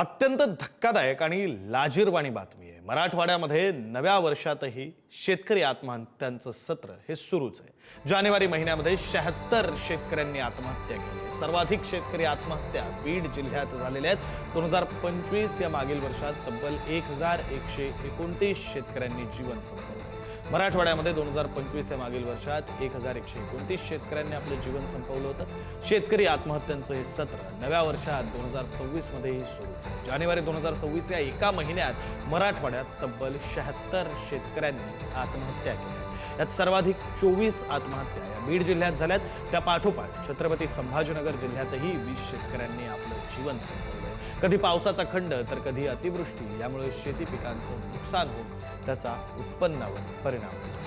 अत्यंत धक्कादायक आणि लाजीरवाणी बातमी आहे मराठवाड्यामध्ये नव्या वर्षातही शेतकरी आत्महत्यांचं सत्र हे सुरूच आहे. जानेवारी महिन्यामध्ये शहात्तर शेतकऱ्यांनी आत्महत्या केली. सर्वाधिक शेतकरी आत्महत्या बीड जिल्ह्यात झालेल्या आहेत. दोन हजार पंचवीस या मागील वर्षात तब्बल एक हजार एकशे एकोणतीस शेतकऱ्यांनी जीवन संपवलं मराठवाड्यामध्ये दोन हजार पंचवीस या मागील वर्षात एक हजार एकशे एकोणतीस शेतकऱ्यांनी आपलं जीवन संपवलं होतं. शेतकरी आत्महत्यांचं हे सत्र नव्या वर्षात दोन हजार सव्वीसमध्येही सुरू जानेवारी दोन हजार सव्वीस या एका महिन्यात मराठवाड्यात मराठवाड्यात तब्बल शहात्तर शेतकऱ्यांनी आत्महत्या केल्या यात सर्वाधिक चोवीस आत्महत्या या बीड जिल्ह्यात झाल्यात. त्या पाठोपाठ छत्रपती संभाजीनगर जिल्ह्यातही वीस शेतकऱ्यांनी आपलं जीवन संपवलं कधी पावसाचा खंड तर कधी अतिवृष्टी. यामुळे शेती पिकांचं नुकसान होऊन त्याचा उत्पन्नावर परिणाम होतो.